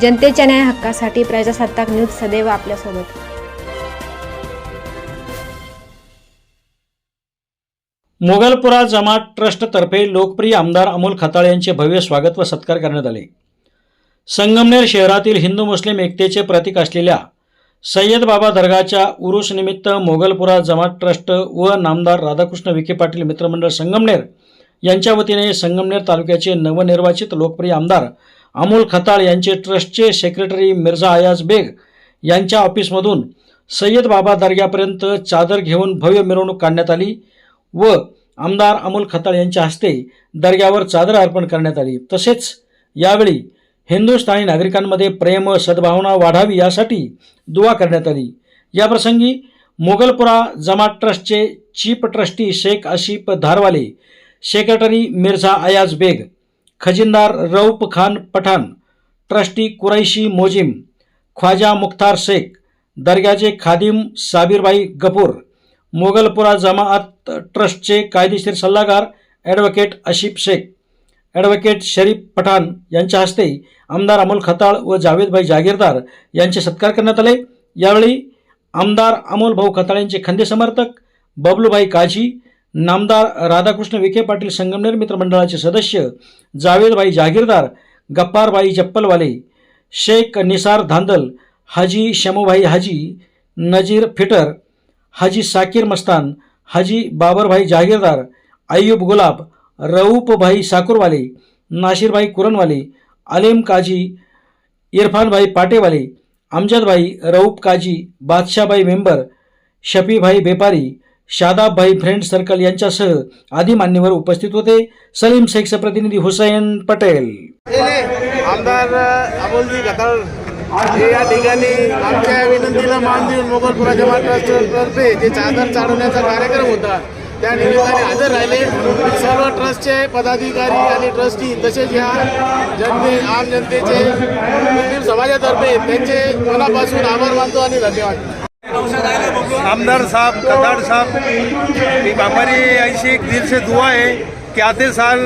जनतेच्या न्याय हक्कासाठी प्रजासत्ताक न्यूज सदैव आपल्यासोबत. मोगलपुरा जमात ट्रस्टतर्फे लोकप्रिय आमदार अमोल खताळ यांचे भव्य स्वागत व सत्कार करण्यात आले. संगमनेर शहरातील हिंदू मुस्लिम एकतेचे प्रतीक असलेल्या सय्यद बाबा दर्गाच्या उरुसनिमित्त मोगलपुरा जमात ट्रस्ट व नामदार राधाकृष्ण विखे पाटील मित्रमंडळ संगमनेर यांच्या वतीने संगमनेर तालुक्याचे नवनिर्वाचित लोकप्रिय आमदार अमोल खताळ यांचे ट्रस्टचे सेक्रेटरी मिर्झा अयाज बेग यांच्या ऑफिसमधून सय्यद बाबा दर्ग्यापर्यंत चादर घेऊन भव्य मिरवणूक काढण्यात आली व आमदार अमोल खताळ यांच्या हस्ते दर्ग्यावर चादर अर्पण करण्यात आली. तसेच यावेळी हिंदुस्थानी नागरिकांमध्ये प्रेम सद्भावना वाढावी यासाठी दुवा करण्यात आली. याप्रसंगी मोगलपुरा जमात ट्रस्टचे chief trustee Shaikh Ashif Dharwale secretary Mirza Ayaz Baig खजिनदार Rauf Khan Pathan trustee Qureshi मोजिम Khwaja Mukhtar Shaikh दर्ग्याचे खादिम साबीरबाई गफूर मोगलपुरा जमाअत ट्रस्टचे कायदेशीर सल्लागार ॲडव्होकेट आशिफ शेख ॲडव्होकेट शरीफ पठाण यांच्या हस्ते आमदार अमोल खताळ व जावेदभाई जागीरदार यांचे सत्कार करण्यात आले. यावेळी आमदार अमोल भाऊ खताळ यांचे खंदे समर्थक बबलूभाई काझी नामदार राधाकृष्ण विखे पाटील संगमनेर मित्रमंडळाचे सदस्य जावेदभाई जागीरदार गप्पारबाई Chappalwale Sheikh Nisar Dhandal Haji Shamubhai Haji Nazir fitter Haji Sakir Mastan Haji Babarbhai Jagirdar Ayyub Gulab Raufbhai Sakurwale Nasirbhai Kuranwale Alim Kazi Irfanbhai Patewale Amjadbhai Rauf Kazi Badshahbhai member Shafibhai Bepari Shadabbhai friend circle यांच्यासह आदी मान्यवर उपस्थित होते. सलीम शेखचे प्रतिनिधी हुसैन पटेल. आमदार अमोलजी गताळ हे या ठिकाणी आमच्या विनंतीला मान देऊन मोगलपुरा जमात ट्रस्टतर्फे जे चादर चालवण्याचा कार्यक्रम होता त्या निमित्ताने हजर राहिले. सर्व ट्रस्टचे पदाधिकारी आणि ट्रस्टी तसेच या जनते आम जनतेचे मुस्लिम समाजातर्फे त्यांचे मनापासून आभार मानतो आणि धन्यवाद. आमदार साहब कतार साहब एक हमारी ऐसी एक दिल से दुआ है कि आते साल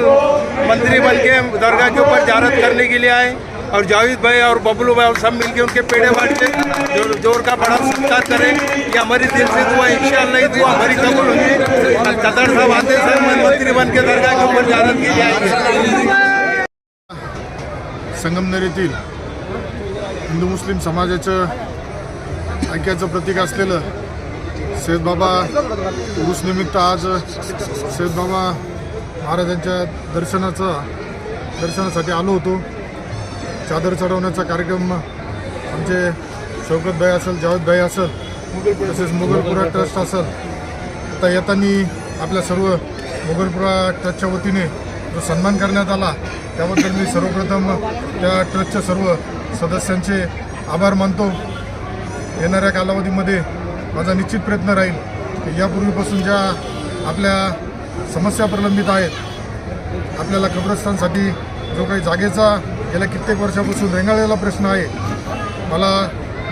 मंत्री बन के दरगाह के ऊपर जारत करने के लिए आए और जावेद भाई और बबलू भाई और सब मिलके उनके पेड़े बांट के जोर, जोर का बड़ा सत्कार करें ये हमारी दिल से दुआ है इंशाल्लाह दुआ हमारी कबूल होगी। और साहब आते साल मंत्री बन के दरगाह के ऊपर जारत के लिए आएंगे संगमनेर येथील हिंदू मुस्लिम समाजाचं ऐक्याचं प्रतीक असलेलं सैदबाबा उरुसनिमित्त आज सैदबाबा महाराजांच्या दर्शनाचं दर्शनासाठी आलो होतो. चादर चढवण्याचा कार्यक्रम आमचे शौकतभाई असेल जावेदभाई असेल तसेच मोगलपुरा ट्रस्ट असेल आता येताना आपल्या सर्व मोगलपुरा ट्रस्टच्या वतीने जो सन्मान करण्यात आला त्याबद्दल मी सर्वप्रथम त्या ट्रस्टच्या सर्व सदस्यांचे आभार मानतो. येणाऱ्या कालावधीमध्ये माझा निश्चित प्रयत्न राहील की यापूर्वीपासून ज्या आपल्या समस्या प्रलंबित आहेत आपल्याला कब्रस्तानसाठी जो काही जागेचा गेल्या कित्येक वर्षापासून रेंगाळलेला प्रश्न आहे मला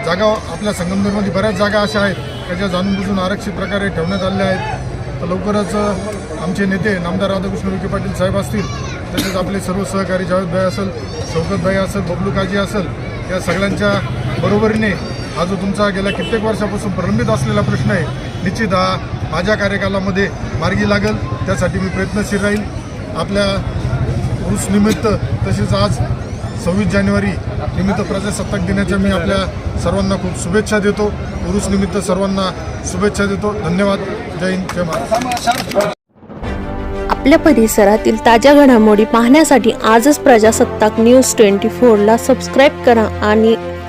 जागा आपल्या संगमनेरमध्ये बऱ्याच जागा अशा आहेत त्याच्या जाणून बुजून आरक्षित प्रकारे ठेवण्यात आलेल्या आहेत. तर लवकरच आमचे नेते नामदार राधाकृष्ण विखे पाटील साहेब असतील तसेच आपले सर्व सहकारी जावेदभाई असेल शौकतभाई असेल बबलू काजी असेल या सगळ्यांच्या बरोबरीने हा जो तुमचा गेल्या कित्येक वर्षापासून प्रलंबित असलेला प्रश्न आहे निश्चित हा माझ्या कार्यकालामध्ये मार्गी लागेल. त्यासाठी मी प्रयत्नशील राहील. आपल्या उरूस निमित्त तसेच आज सव्वीस जानेवारी निमित्त प्रजासत्ताक दिनाच्या मी आपल्या सर्वांना खूप शुभेच्छा देतो. उरूस निमित्त सर्वांना शुभेच्छा देतो. धन्यवाद. जय हिंद. जय महाराष्ट्र. आपल्या परिसरातील ताज्या घडामोडी पाहण्यासाठी आजच प्रजासत्ताक न्यूज ट्वेंटी फोरला सबस्क्राईब करा आणि